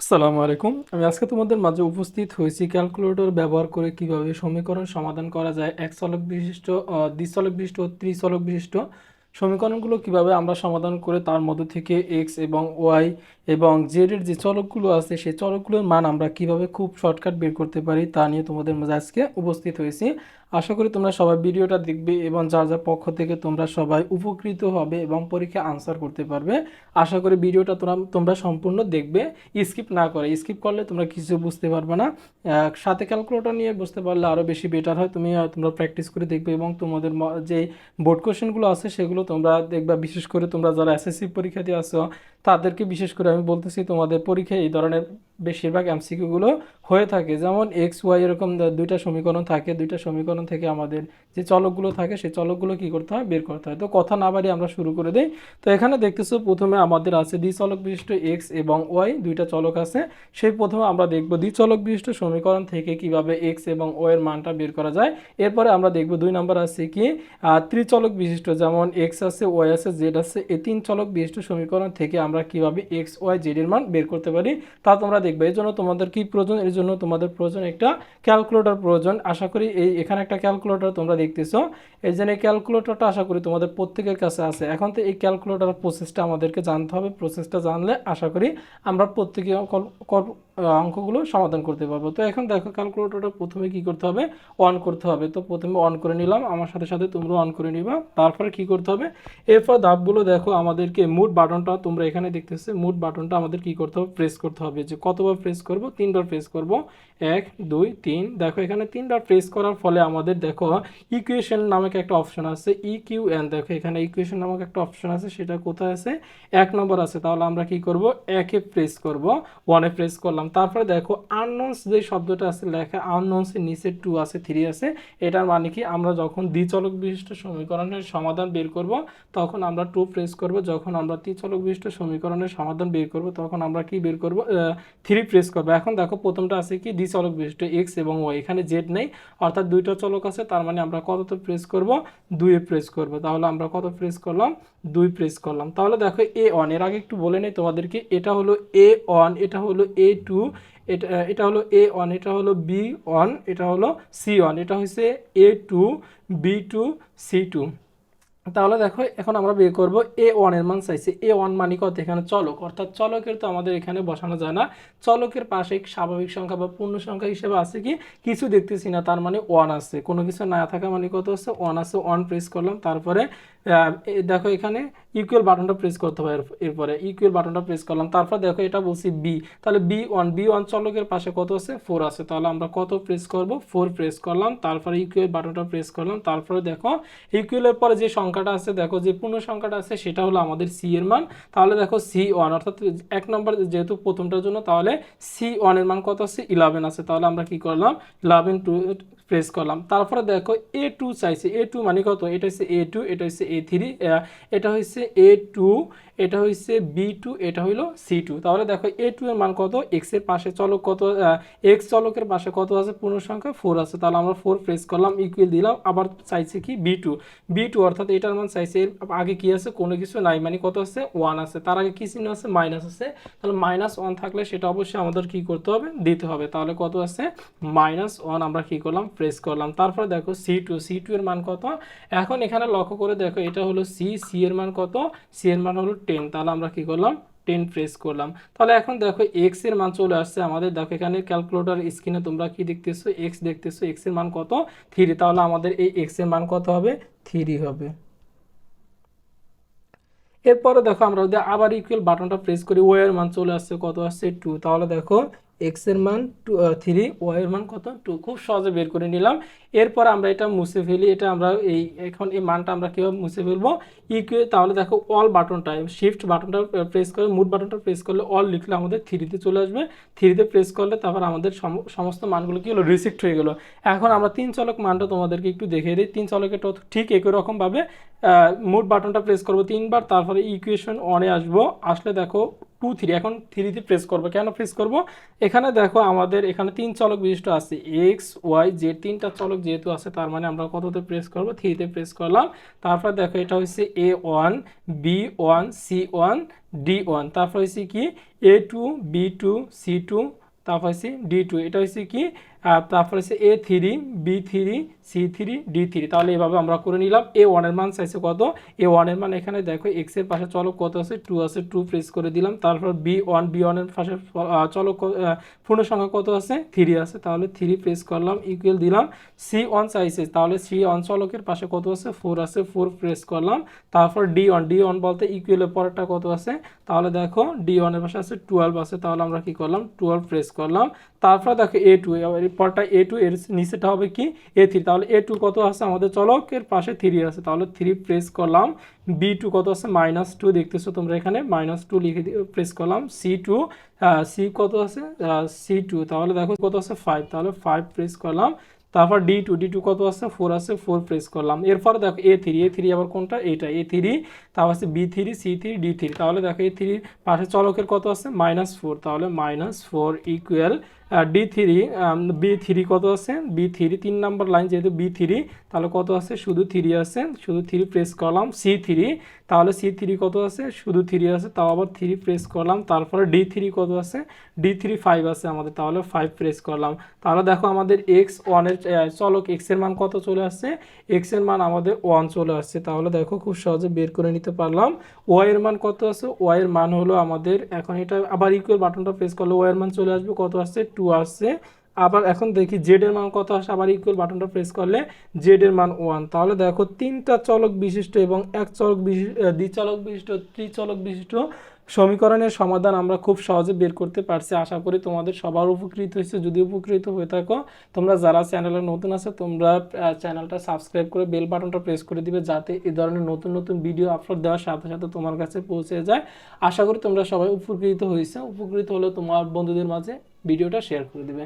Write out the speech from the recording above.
আসসালামু আলাইকুম। আমি আজকে তোমাদের মাঝে উপস্থিত হয়েছি ক্যালকুলেটর ব্যবহার করে কীভাবে সমীকরণ সমাধান করা যায়। এক চলক বিশিষ্ট দ্বিচলক বিশিষ্ট ত্রিচলক বিশিষ্ট। সমীকরণগুলো কীভাবে আমরা সমাধান করে তার মধ্যে থেকে এক্স এবং ওয়াই এবং জেড এর যে চলকগুলো আছে, সেই চলকগুলোর মান আমরা কীভাবে খুব শর্টকাট বের করতে পারি তা নিয়ে তোমাদের মাঝে আজকে উপস্থিত হয়েছি। আশা করি তোমরা সবাই ভিডিওটা দেখবে এবং যার যার পক্ষ থেকে তোমরা সবাই উপকৃত হবে এবং পরীক্ষা আনসার করতে পারবে। আশা করি ভিডিওটা তোমরা তোমরা সম্পূর্ণ দেখবে। স্কিপ না করে স্কিপ করলে তোমরা কিছু বুঝতে পারবে না। সাথে ক্যালকুলেটর নিয়ে বুঝতে পারলে আরও বেশি বেটার হয়। তুমি তোমরা প্র্যাকটিস করে দেখবে এবং তোমাদের যে বোর্ড কোশ্চেনগুলো আছে সেগুলো তোমরা দেখবা বিশেষ করে তোমরা যারা এসএসসি পরীক্ষা দিয়ে আসো তাদেরকে বিশেষ করে আমি বলতেছি তোমাদের পরীক্ষায় এই ধরনের বেশিরভাগ এমসিকিউগুলো হয়ে থাকে। যেমন এক্স ওয়াই এরকম দুইটা সমীকরণ থাকে। দুইটা সমীকরণ থেকে আমাদের যে চলকগুলো থাকে, সেই চলকগুলো কি করতে হয়? বের করতে হয়। তো কথা না বাড়িয়ে আমরা শুরু করে দিই। তো এখানে দেখতেছো প্রথমে আমাদের আছে দ্বিচলক বিশিষ্ট এক্স এবং ওয়াই দুইটা চলক আছে। সেই প্রথমে আমরা দেখব দ্বিচলক বিশিষ্ট সমীকরণ থেকে কীভাবে এক্স এবং ওয়াই এর মানটা বের করা যায়। এরপরে আমরা দেখব দুই নম্বর আছে কি? ত্রিচলক বিশিষ্ট যেমন এক্স আছে ওয়াই আছে জেড আছে। এই তিন চলক বিশিষ্ট সমীকরণ থেকে আমরা কীভাবে এক্স ওয়াই জেড এর মান বের করতে পারি, তা তোমরা দেখবে। এর জন্য তোমাদের কি প্রয়োজন? এর জন্য তোমাদের প্রয়োজন একটা ক্যালকুলেটর প্রয়োজন। আশা করি এই এখানে একটা ক্যালকুলেটর তোমরা দেখতেছো। এই জন্য এই ক্যালকুলেটরটা আশা করি তোমাদের প্রত্যেকের কাছে আছে। এখন তো এই ক্যালকুলেটর প্রসেসটা আমাদেরকে জানতে হবে। প্রসেসটা জানলে আশা করি আমরা প্রত্যেকে অঙ্কগুলো সমাধান করতে পারব। তো এখন দেখো ক্যালকুলেটরটা প্রথমে কি করতে হবে? অন করতে হবে। তো প্রথমে অন করে নিলাম। আমার সাথে সাথে তোমরা অন করে নিবা। তারপরে কি করতে হবে? এরপর ধাপগুলো দেখো, আমাদেরকে মুড বাটনটা তোমরা এখানে দেখতেছো। মুড বাটনটা আমাদের কি করতে হবে? প্রেস করতে হবে। যে কতবার প্রেস করব? তিনবার প্রেস করব। এক, দুই, তিন। দেখো, এখানে তিনবার প্রেস করার ফলে আমাদের দেখো ইকুয়েশন নামক একটা অপশন আছে ই কিউ এন দেখো, এখানে ইকুয়েশন নামক একটা অপশন আছে, সেটা কোথায় আছে? এক নম্বর আছে। তাহলে আমরা কি করব? একে প্রেস করব। ওয়ানে প্রেস করলাম। তারপরে দেখো আননোনস যে শব্দটা আছে লেখা আননোনসের নিচে টু আছে থ্রি আছে, এটার মানে কি? আমরা যখন দ্বিচলক বিশিষ্ট সমীকরণের সমাধান বের করব, তখন আমরা টু প্রেস করব। যখন আমরা ত্রিচলক বিশিষ্ট সমীকরণের সমাধান বের করব, তখন আমরা কি বের করব? থ্রি প্রেস করব। এখন দেখো, প্রথমটা আছে কি? দ্বিচলক বিশিষ্ট এক্স এবং ওয়াই এখানে জেড নেই। অর্থাৎ দুইটা চলক আছে, তার মানে আমরা কততে প্রেস করব? দুইয়ে প্রেস করব। তাহলে আমরা কত প্রেস করলাম? দুই প্রেস করলাম। তাহলে দেখো এ ওয়ানের আগে একটু বলে নেই তোমাদেরকে, এটা হলো এ ওয়ান এটা হলো এ টু এটা এটা হলো এ ওয়ান এটা হলো বি ওয়ান এটা হলো সি ওয়ান এটা হচ্ছে A two B two C two তাহলে দেখো, এখন আমরা বের করব এ ওয়ানের মান চাইছে এ। ওয়ান মানে কত? এখানে চলক। অর্থাৎ চলকের তো আমাদের এখানে বসানো যায় না। চলকের পাশে স্বাভাবিক সংখ্যা বা পূর্ণ সংখ্যা হিসেবে আছে কি? কিছু দেখতেছি না, তার মানে ওয়ান আছে। কোনো কিছু না থাকা মানে কত আছে? ওয়ান আছে। ওয়ান প্রেস করলাম, তারপরে দেখো এখানে ইকুয়াল বাটনটা প্রেস করতে হবে এর- এরপরে। ইকুয়াল বাটনটা প্রেস করলাম, তারপর দেখো এটা বলছি বি তাহলে বি ওয়ান বি ওয়ান চলকের পাশে কত আছে? ফোর আছে। তাহলে আমরা কত প্রেস করব? ফোর প্রেস করলাম, তারপরে ইকুয়াল বাটনটা প্রেস করলাম, তারপরে দেখো ইকুয়ালের পরে যে সংখ্যাটা আছে, দেখো যে পূর্ণ সংখ্যাটা আছে সেটা হলো আমাদের সি এর মান। তাহলে দেখো সি ওয়ান অর্থাৎ এক নম্বর যেহেতু প্রথমটার জন্য, তাহলে সি ওয়ানের মান কত আছে? ইলেভেন আছে। তাহলে আমরা কি করলাম? ইলেভেন টু প্রেস করলাম। তারপরে দেখো এ টু চাইছে। এ টু মানে কত? এটা হচ্ছে এ টু এটা হচ্ছে এ থ্রি এটা হচ্ছে এ টু এটা হচ্ছে বি টু এটা হইল সি টু তাহলে দেখো এ টু এর মান কত? এক্সের পাশে চলক কত? এক্স চলকের পাশে কত আছে? পূর্ণ সংখ্যা ফোর আছে। তাহলে আমরা ফোর প্রেস করলাম ইকুয়াল দিলাম, আবার চাইছে কি? বি টু বি টু অর্থাৎ এটার মান চাইছে আগে কি আছে? কোনো কিছু নাই। মানে কত আছে? ওয়ান আছে। তার আগে কি চিহ্ন আছে? মাইনাস আছে। তাহলে মাইনাস ওয়ান থাকলে সেটা অবশ্যই আমাদের কি করতে হবে? দিতে হবে। তাহলে কত আছে? মাইনাস ওয়ান আমরা কি করলাম? প্রেস করলাম। তারপরে দেখো সি টু সি টু এর মান কত? এখন এখানে লক্ষ্য করে দেখো, এটা হলো সি সি এর মান কত? সি এর মান হলো টেন তাহলে আমরা কি করলাম? টেন প্রেস করলাম। তাহলে এখন দেখো এক্সের মান চলে আসছে আমাদের। দেখো এখানে ক্যালকুলেটর স্ক্রিনে তোমরা কি দেখতেছো? এক্স দেখতেছো। এক্সের মান কত? থ্রি তাহলে আমাদের এই এক্সের মান কত হবে? থ্রি হবে। এরপরে দেখো আমরা যদি আবার ইকুয়াল বাটনটা প্রেস করি ওয়াই এর মান চলে আসছে কত? আসছে টু তাহলে দেখো এক্সের মান টু থ্রি ওয়াই এর মান কত? টু খুব সহজে বের করে নিলাম। এরপর আমরা এটা মুছে ফেলি, এটা আমরা এই এখন এই মানটা আমরা কীভাবে মুছে ফেলব? ইকুয়াল তাহলে দেখো অল বাটনটা শিফট বাটনটা প্রেস করে মুড বাটনটা প্রেস করলে অল লিখলে আমাদের থ্রিতে চলে আসবে। থ্রিতে প্রেস করলে তারপর আমাদের সম- সমস্ত মানগুলো কী হলো? রিসিপ্ট হয়ে গেলো। এখন আমরা তিন চলক মানটা তোমাদেরকে একটু দেখিয়ে দিই। তিন চলকের তো ঠিক একই রকমভাবে মুড বাটনটা প্রেস করব তিনবার, তারপরে ইকুয়েশন অনে আসব। আসলে দেখো টু থ্রি এখন থ্রিতে প্রেস করব। কেন প্রেস করব? এখানে দেখো আমাদের এখানে তিন চলক বিশিষ্ট আছে এক্স ওয়াই জেড তিনটা চলক যেহেতু আছে, তার মানে আমরা কততে প্রেস করব? থ্রিতে প্রেস করলাম। তারপর দেখো, এটা হচ্ছে A one B one C one D one তারপর হচ্ছে কি? A two B two C two তারপর হচ্ছে ডি টু এটা হচ্ছে কি? তারপর হচ্ছে A three B three C three D three তাহলে এভাবে আমরা করে নিলাম। এ ওয়ানের মান চাইছে কত? এ ওয়ানের মান এখানে দেখো এক্সের পাশে চলক কত আছে? টু আছে টু প্রেস করে দিলাম। তারপর বি ওয়ান বি ওয়ানের পাশে চলক পূর্ণ সংখ্যা কত আছে? থ্রি আছে। তাহলে থ্রি প্রেস করলাম ইকুয়াল দিলাম। সি ওয়ান চাইছে, তাহলে সি ওয়ান চলকের পাশে কত আছে? ফোর আছে ফোর প্রেস করলাম। তারপর ডি ওয়ান ডি ওয়ান বলতে ইকুয়ালের পরেরটা কত আছে? তাহলে দেখো ডি ওয়ানের পাশে আছে টুয়েলভ আছে। তাহলে আমরা কি করলাম? টুয়েলভ প্রেস করলাম। তারপর দেখো এ টু এর পরটা এ টু এর নিচেটা হবে কি? এ থ্রি তাহলে এ টু কত আছে? আমাদের চলকের পাশে থ্রি আছে। তাহলে থ্রি প্রেস করলাম। বি টু কত আছে? মাইনাস টু দেখতেছো তোমরা এখানে। মাইনাস টু লিখে প্রেস করলাম। সি টু সি কত আছে? সি টু তাহলে দেখো কত আছে? ফাইভ তাহলে ফাইভ প্রেস করলাম। তারপর ডি টু ডি টু কত আছে? ফোর আছে। ফোর প্রেস করলাম। এরপরে দেখো এ থ্রি এ থ্রি আবার কোনটা? এটা এ থ্রি তারপর আছে B three C three D three তাহলে দেখো এ থ্রির পাশে চলকের কত আছে? মাইনাস ফোর তাহলে minus four equal D three B three কত আছে? বি থ্রি তিন নাম্বার লাইন যেহেতু বি থ্রি তাহলে কত আছে? শুধু থ্রি আছে। শুধু থ্রি প্রেস করলাম সি থ্রি তাহলে সি থ্রি কত আছে? শুধু থ্রি আছে, তাও আবার থ্রি প্রেস করলাম। তারপরে ডি থ্রি কত আছে? ডি থ্রি ফাইভ আছে আমাদের, তাহলে ফাইভ প্রেস করলাম। তাহলে দেখো আমাদের এক্স ওয়ানের চলক এক্সের মান কত চলে আসছে? এক্সের মান আমাদের ওয়ান চলে আসছে। তাহলে দেখো খুব সহজে বের করে নিতে পারলাম। ওয়াই এর মান কত আছে? ওয়াই এর মান হলো আমাদের, এখন এটা আবার ইকুয়াল বাটনটা প্রেস করলে ওয়াই এর মান চলে আসবে। কত আসছে? টু আসছে। আবার এখন দেখি জেড এর মান কত আসে? আবার ইকুয়াল বাটনটা প্রেস করলে জেড এর মান ওয়ান তাহলে দেখো তিনটা চলক বিশিষ্ট এবং এক চলক বিশিষ্ট দ্বিচলক বিশিষ্ট, ত্রিচলক বিশিষ্ট সমীকরণের সমাধান আমরা খুব সহজে বের করতে পারছি। আশা করি তোমাদের সবার উপকৃত হয়েছে। যদি উপকৃত হয়ে থাকো, তোমরা যারা চ্যানেলে নতুন আছে, তোমরা চ্যানেলটা সাবস্ক্রাইব করে বেল বাটনটা প্রেস করে দিবে যাতে এই ধরনের নতুন নতুন ভিডিও আপলোড দেওয়ার সাথে সাথে তোমার কাছে পৌঁছে যায়। আশা করি তোমরা সবাই উপকৃত হয়েছে। উপকৃত হলে তোমার বন্ধুদের মাঝে ভিডিওটা শেয়ার করে দিবে।